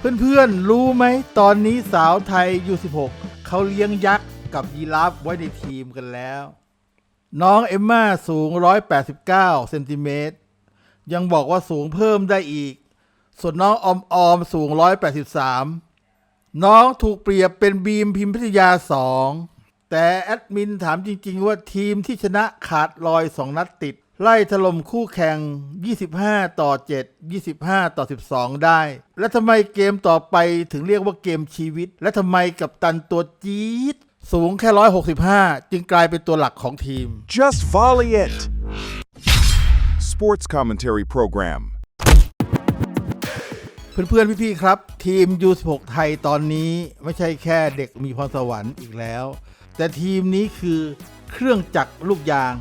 เพื่อนๆ รู้ไหม ตอนนี้สาวไทยยู16เขาเลี้ยงยักษ์กับยีราฟไว้ในทีมกันแล้ว น้องเอมม่าสูง 189 เซนติเมตร ยังบอกว่าสูงเพิ่มได้อีก ส่วนน้องออมออมสูง 183 น้องถูกเปรียบเป็นบีมพิมพิทยาสองแต่แอดมินถามจริง ๆ ว่าทีมที่ชนะขาดลอย 2 นัดติด ไล่ถล่มคู่แข่ง 25 ต่อ 7 25 ต่อ 12 ได้ และทำไมเกมต่อไปถึงเรียกว่าเกมชีวิต และทำไมกับตันตัวจี๊ดสูงแค่ 165 จึงกลายเป็นตัวหลักของทีม Just volley it. Sports commentary program. เพื่อนๆ พี่ๆ ครับ ทีม U16 ไทยตอนนี้ไม่ใช่แค่เด็กมีพรสวรรค์อีกแล้ว แต่ทีมนี้คือเครื่องจักรลูกยาง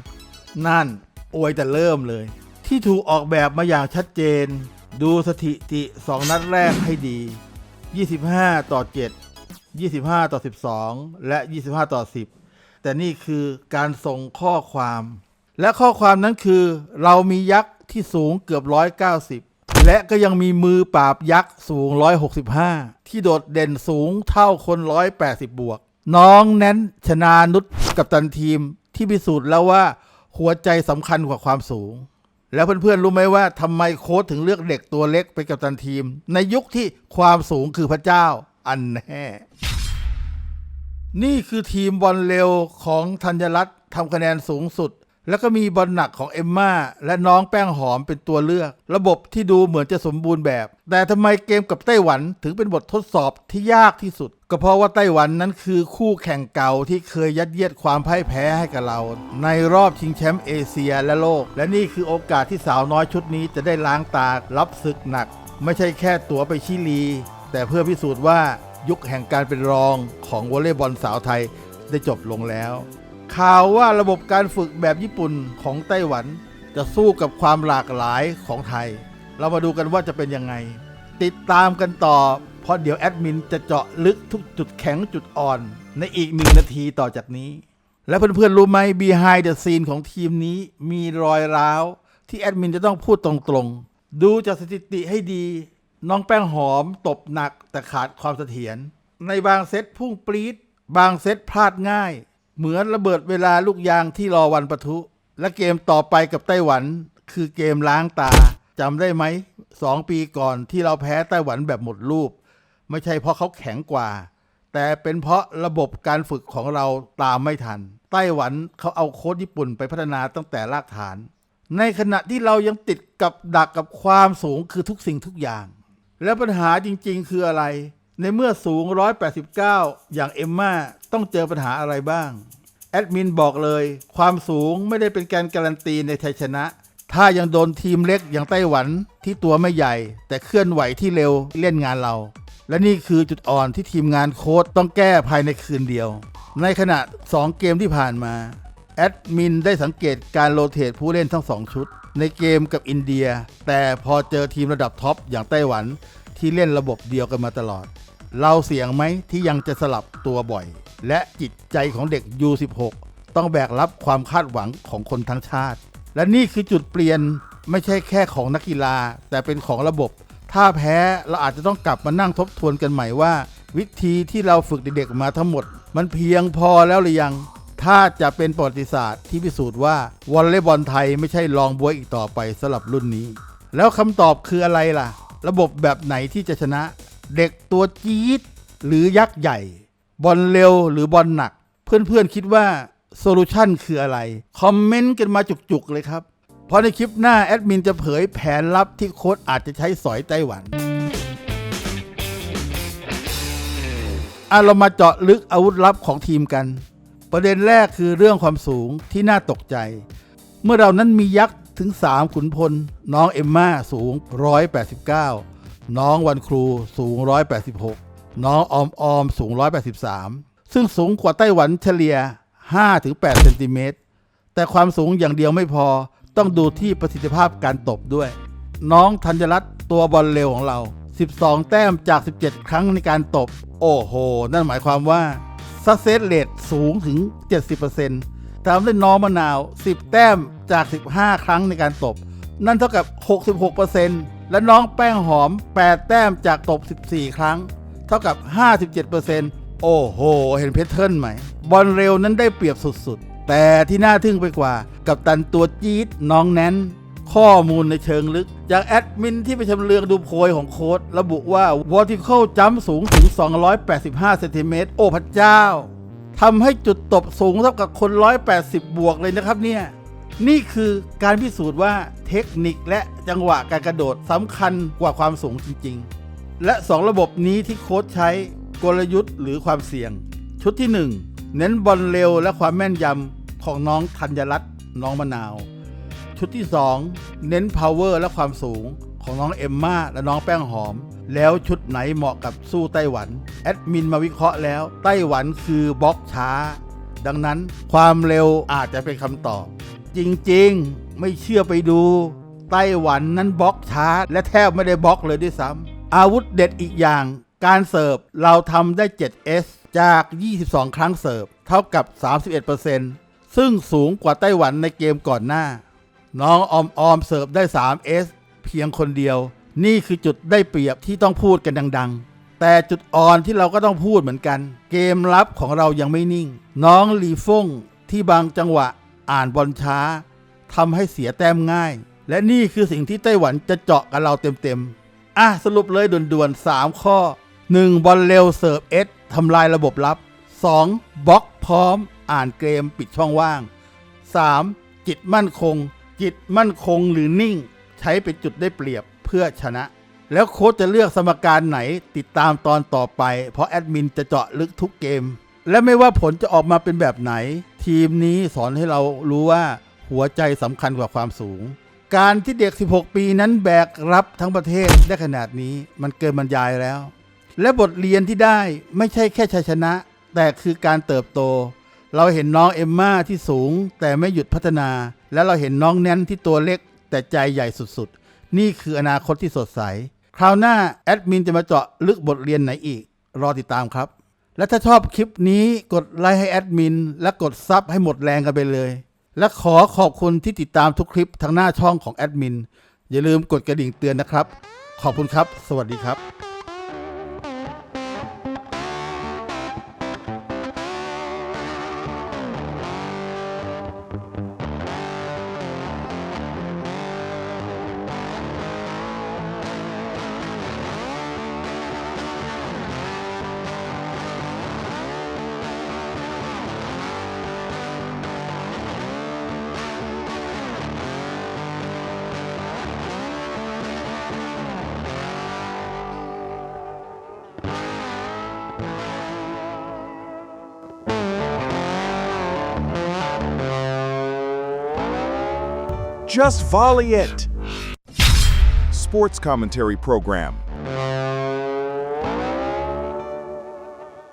นั่น อวยแต่เริ่มเลย ที่ถูกออกแบบมาอย่างชัดเจน ดูสถิติ 2 นัดแรกให้ดี 25 ต่อ 7 25 ต่อ 12 และ 25 ต่อ 10 แต่นี่คือการส่งข้อความ และข้อความนั้นคือ เรามียักษ์ที่สูงเกือบ 190 และก็ยังมีมือปราบยักษ์สูง 165 ที่โดดเด่นสูงเท่าคน 180 บวก น้องแน้นชนานุชกับตันทีมที่พิสูจน์แล้วว่า หัวใจสำคัญกว่าความสูง แล้วเพื่อนๆรู้ไหมว่าทำไมโค้ชถึงเลือกเด็กตัวเล็กไปกับตันทีม ในยุคที่ความสูงคือพระเจ้าอันแน่นี่คือทีมบอลเร็วของธัญรัตน์ทำคะแนนสูงสุด แล้วก็มีบอลหนักของเอมมาและน้องแป้งหอมเป็นตัวเลือก ระบบที่ดูเหมือนจะสมบูรณ์แบบ แต่ทำไมเกมกับไต้หวันถึงเป็นบททดสอบที่ยากที่สุด ก็เพราะว่าไต้หวันนั้นคือคู่แข่งเก่าที่เคยยัดเยียดความพ่ายแพ้ให้กับเรา ในรอบชิงแชมป์เอเชียและโลก และนี่คือโอกาสที่สาวน้อยชุดนี้จะได้ล้างตารับศึกหนัก ไม่ใช่แค่ตั๋วไปชิลี แต่เพื่อพิสูจน์ว่ายุคแห่งการเป็นรองของวอลเลย์บอลสาวไทยได้จบลงแล้ว ข่าวว่าระบบการฝึกแบบญี่ปุ่นของไต้หวัน จะสู้กับความหลากหลายของไทย เรามาดูกันว่าจะเป็นยังไง ติดตามกันต่อ เพราะเดี๋ยวแอดมินจะเจาะลึกทุกจุดแข็งจุดอ่อน ในอีกหนึ่งนาทีต่อจากนี้ และเพื่อนๆรู้ไหม behind the scene ของทีมนี้มีรอยร้าว ที่แอดมินจะต้องพูดตรงๆ ดูจากสถิติให้ดี น้องแป้งหอมตบหนักแต่ขาดความเสถียรในบางเซตพุ่งปรี๊ดบางเซตพลาดง่าย เหมือนระเบิดเวลาลูกยางที่รอวันปะทุ และเกมต่อไปกับไต้หวัน คือเกมล้างตาจำได้ไหมสองปีก่อนที่เราแพ้ไต้หวันแบบหมดรูป ไม่ใช่เพราะเขาแข็งกว่า แต่เป็นเพราะระบบการฝึกของเราตามไม่ทัน ไต้หวันเขาเอาโค้ดญี่ปุ่นไปพัฒนาตั้งแต่รากฐาน ในขณะที่เรายังติดกับดักกับความสูงคือทุกสิ่งทุกอย่าง แล้วปัญหาจริง ๆ คืออะไร ในเมื่อสูง 189 อย่างเอมม่าต้องเจอปัญหาอะไรบ้าง แอดมินบอกเลย ความสูงไม่ได้เป็นการการันตีในชัยชนะ ถ้ายังโดนทีมเล็กอย่างไต้หวันที่ตัวไม่ใหญ่ แต่เคลื่อนไหวที่เร็วเล่นงานเรา และนี่คือจุดอ่อนที่ทีมงานโค้ดต้องแก้ภายในคืนเดียว ในขณะ 2 เกมที่ผ่านมาแอดมินได้สังเกตการโรเตทผู้เล่นทั้ง 2 ชุด ในเกมกับอินเดีย แต่พอเจอทีมระดับท็อปอย่างไต้หวันที่เล่นระบบเดียวกันมาตลอด เราเสี่ยงไหมที่ยังจะสลับตัวบ่อย และจิตใจของเด็ก U16 ต้องแบกรับความคาดหวังของคนทั้งชาติ และนี่คือจุดเปลี่ยนไม่ใช่แค่ของนักกีฬา แต่เป็นของระบบ ถ้าแพ้เราอาจจะต้องกลับมานั่งทบทวนกันใหม่ว่า วิธีที่เราฝึกเด็กๆมาทั้งหมด มันเพียงพอแล้วหรือยัง ถ้าจะเป็นประวัติศาสตร์ที่พิสูจน์ว่าวอลเลย์บอลไทยไม่ใช่รองบวยอีกต่อไปสำหรับรุ่นนี้ แล้วคำตอบคืออะไรล่ะ ระบบแบบไหนที่จะชนะ เด็กตัวจี๊ดหรือยักษ์ใหญ่ บอลเร็วหรือบอลหนัก เพื่อนๆคิดว่าโซลูชันคืออะไร คอมเมนต์กันมาจุกๆเลยครับ เพราะในคลิปหน้า แอดมินจะเผยแผนลับที่โค้ชอาจจะใช้สอยไต้หวันอะเรามาเจาะลึกอาวุธลับของทีมกัน ประเด็นแรกคือเรื่องความสูงที่น่าตกใจ เมื่อเรานั้นมียักษ์ถึง 3 ขุนพล น้องเอมม่าสูง 189 น้องวันครูสูง 186 น้องออมออมสูง 183 ซึ่งสูงกว่าไต้หวันเฉลี่ย 5-8 เซนติเมตร แต่ความสูงอย่างเดียวไม่พอ ต้องดูที่ประสิทธิภาพการตบด้วย น้องธัญรัตน์ตัวบอลเร็วของเรา 12 แต้มจาก 17 ครั้งในการตบ โอ้โห นั่นหมายความว่า success rate สูงถึง 70%ตามด้วยน้องมะนาว 10 แต้มจาก 15 ครั้งในการตบ นั่นเท่ากับ 66%แและน้องแป้งหอม 8 แต้มจากตบ 14 ครั้ง เท่ากับ 57%โอ้โห เห็นเพชรเทิร์นไหม บอลเร็วนั้นได้เปรียบสุดๆ แต่ที่น่าทึ่งไปกว่า กับตันตัวจี๊ดน้องแนนข้อมูลในเชิงลึก จากแอดมินที่ไปชำเลืองดูโพยของโค้ดระบุว่า vertical jump สูงถึง 285 เซนติเมตร โอ้พระเจ้าทำให้จุดตบสูงเท่ากับคน 180 บวกเลยนะครับเนี่ย นี่คือการพิสูจน์ว่าเทคนิคและจังหวะการกระโดดสำคัญกว่าความสูงจริง ๆ และ 2 ระบบนี้ที่โค้ชใช้กลยุทธ์หรือความเสี่ยง ชุดที่ 1 เน้นบอลเร็วและความแม่นยำของน้องธัญรัตน์น้องมะนาว ชุดที่ 2 เน้น power และความสูงของน้องเอมมาและน้องแป้งหอม แล้วชุดไหนเหมาะกับสู้ไต้หวัน แอดมินมาวิเคราะห์แล้ว ไต้หวันคือบล็อกช้า ดังนั้นความเร็วอาจจะเป็นคำตอบ จริงๆ ไม่เชื่อไปดู ไต้หวันนั้นบล็อกช้า และแทบไม่ได้บล็อกเลยด้วยซ้ำอาวุธเด็ดอีกอย่าง การเสิร์ฟเราทำได้ 7S จาก 22 ครั้งเสิร์ฟ เท่ากับ 31%ซึ่งสูงกว่าไต้หวันในเกมก่อนหน้า น้องออมออมเสิร์ฟได้ 3S เพียงคนเดียว นี่คือจุดได้เปรียบที่ต้องพูดกันดัง ๆแต่จุดอ่อนที่เราก็ต้องพูดเหมือนกัน เกมรับของเรายังไม่นิ่ง น้องลีฟงที่บางจังหวะ อ่านบอลช้าทำให้เสียแต้มง่าย และนี่คือสิ่งที่ไต้หวันจะเจาะกับเราเต็มๆ อะสรุปเลยด่วนๆ 3 ข้อ 1. บอลเร็วเสิร์ฟเอสทำลายระบบรับ 2. บล็อกพร้อม อ่านเกมปิดช่องว่าง 3. จิตมั่นคง จิตมั่นคงหรือนิ่ง ใช้เป็นจุดได้เปรียบเพื่อชนะ แล้วโค้ชจะเลือกสมการไหนติดตามตอนต่อไป เพราะแอดมินจะเจาะลึกทุกเกม และไม่ว่าผลจะออกมาเป็นแบบไหน ทีมนี้สอนให้เรารู้ว่าหัวใจสำคัญกว่าความสูง การที่เด็ก 16 ปีนั้นแบกรับทั้งประเทศได้ขนาดนี้มันเกินบรรยายแล้ว และบทเรียนที่ได้ไม่ใช่แค่ชัยชนะ แต่คือการเติบโต เราเห็นน้องเอมม่าที่สูง แต่ไม่หยุดพัฒนา และเราเห็นน้องแนนที่ตัวเล็ก แต่ใจใหญ่สุดๆ นี่คืออนาคตที่สดใส คราวหน้าแอดมินจะมาเจาะลึกบทเรียนไหนอีก รอติดตามครับ และถ้าชอบคลิปนี้กดไลค์ให้แอดมิน และกดซับให้หมดแรงกันไปเลย และขอขอบคุณที่ติดตามทุกคลิปทางหน้าช่องของแอดมิน อย่าลืมกดกระดิ่งเตือนนะครับ ขอบคุณครับ สวัสดีครับ Just volley it. Sports commentary program.